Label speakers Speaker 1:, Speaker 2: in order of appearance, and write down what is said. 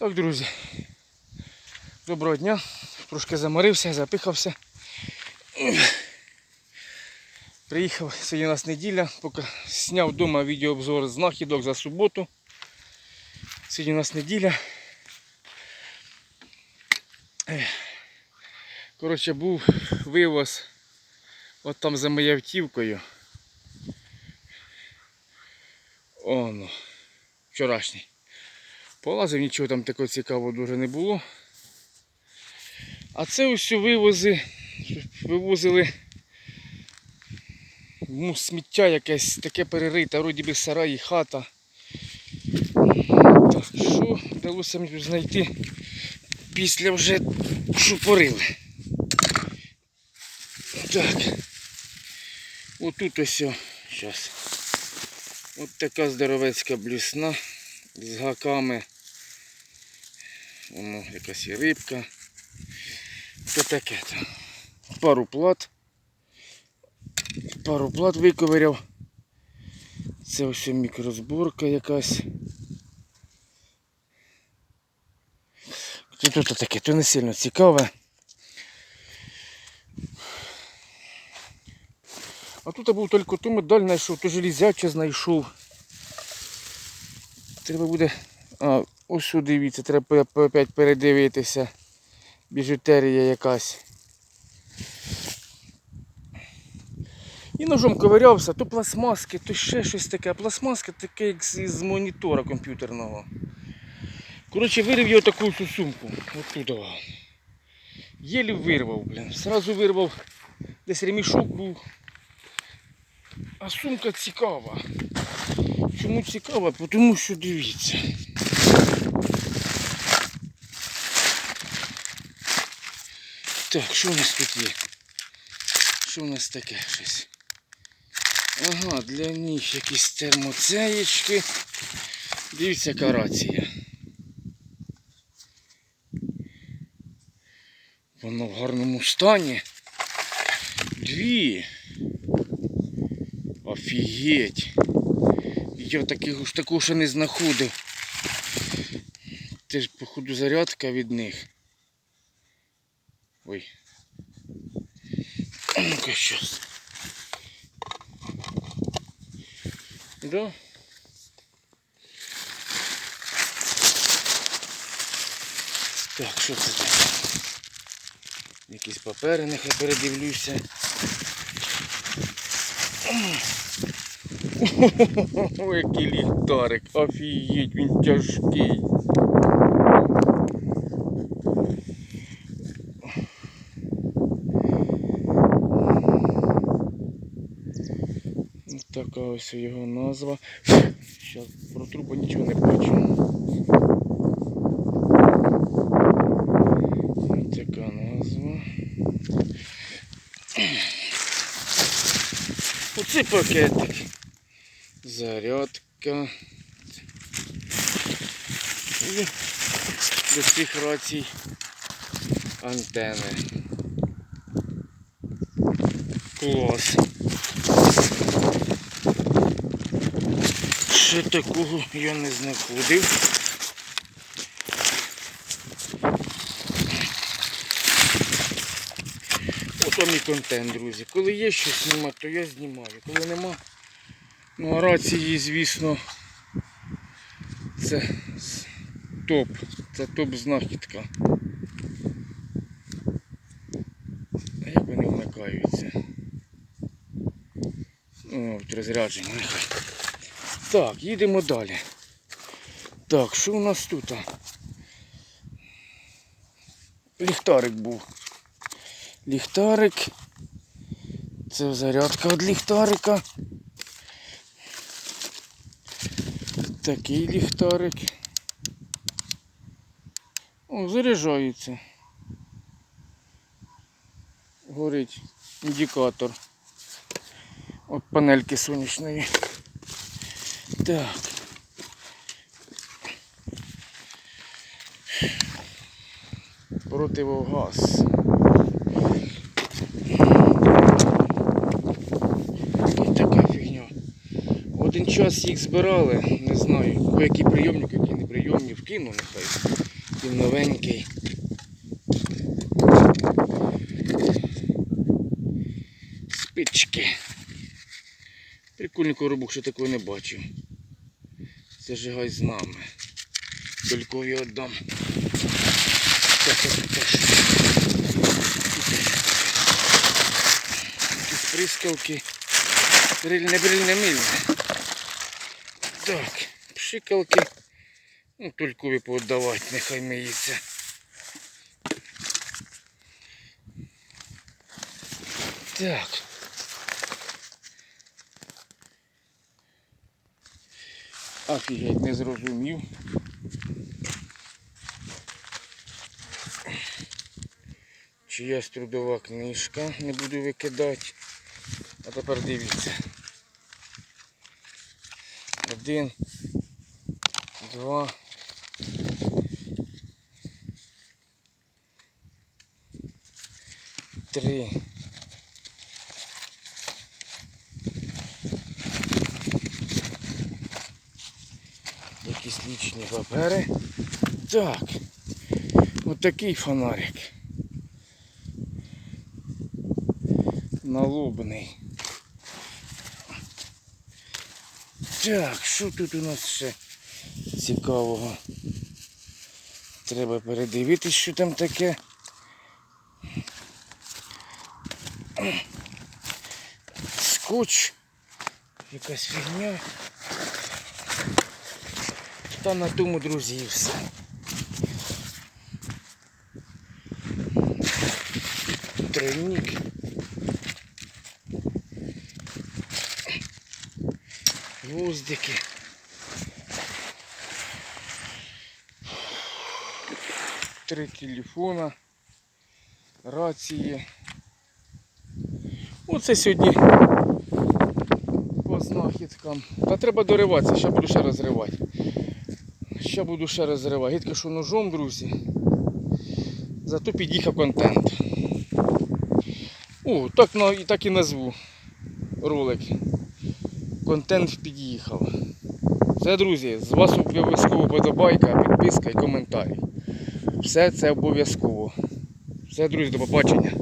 Speaker 1: Так, друзі. Доброго дня. Трошки заморився, запихався. Приїхав, сьогодні у нас неділя, поки зняв вдома відеообзор знахідок за суботу. Сьогодні у нас неділя. Коротше, був вивоз от там за моєю автівкою. Оно, вчорашній. Полазив, нічого там такого цікавого дуже не було. А це ось вивози, вивозили ну, сміття якесь таке перерите, вроді би сарай і хата. Так, що вдалося мені знайти після вже шупорили. Так. Отут ось, зараз. От така здоровецька блісна з гаками. Воно якась і рибка. То таке. Пару плат. Пару плат виковиряв. Це ось мікрозборка якась. Тут то таке, то не сильно цікаве. А тут я був тільки ту медаль знайшов, то железяче знайшов. Треба буде. А, ось дивіться, треба опять передивитися. Біжутерія якась. І ножом ковирявся, то пластмаски, то ще щось таке. Пластмаска таке, як з монітора комп'ютерного. Коротше, вирив його таку сумку. Оттуда. Єлі вирвав, блін. Сразу вирвав. Десь ремішок був. А сумка цікава. Чому цікава? Тому що дивіться. Так, що у нас тут є? Що у нас таке щось? Ага, для них якісь термоцеєчки. Дивіться, яка рація. Воно в гарному стані. Дві. Офігеть. Я таких ж такого ще не знаходив. Теж, походу, зарядка від них. Ой. Ну-ка щас. Да? Так, що це таке? Якісь папери, нехай передивлюся. Який ліхтарик, офігеть, він тяжкий. Така ось його назва. Зараз про трубу нічого не бачу. Така назва. Оце пакетик. Зарядка. І до цих рацій антени. Клас. Ще такого я не знаходив. Ото мій контент, друзі. Коли є щось знімати, то я знімаю. Коли нема, ну а рації, звісно, це топ. Це топ знахідка. А як вони вмикаються? От розрядження нехай. Так, їдемо далі. Так, що у нас тут? Ліхтарик був. Ліхтарик. Це зарядка від ліхтарика. Такий ліхтарик. О, заряджається. Горить індикатор. От панельки сонячної. Так. Противогаз. І така фігня. Один час їх збирали, не знаю, які прийомники, які не прийомні, вкину нехай. Він новенький. Спички. Прикольний коробок, що такого не бачив. Зажигай з нами. Долькові віддам. Якісь прискалки. Брильне, брильне, мильне. Так, пшикалки. Ну, тільки пооддавати, нехай миється. Так. Офігеть, не зрозумів. Чиясь трудова книжка, не буду викидати. А тепер дивіться. Один, два. Три. Якісь лічні папери. Так. Отакий фонарик. Налобний. Так, що тут у нас ще цікавого? Треба передивитись, що там таке. Скотч. Якась фігня. Та на тому, друзі, і все. Тройник. Гвоздики. Три телефона, рації. Оце сьогодні по знахідкам. Та треба дориватися, ще буду ще розривати. Ще буду ще розривати. Гідко, що ножом, друзі. Зато під'їхав контент. О, так, і так і назву ролик. Контент під'їхав. Все, друзі, з вас обов'язково подобайка, підписка і коментарі. Все це обов'язково. Все, друзі, до побачення.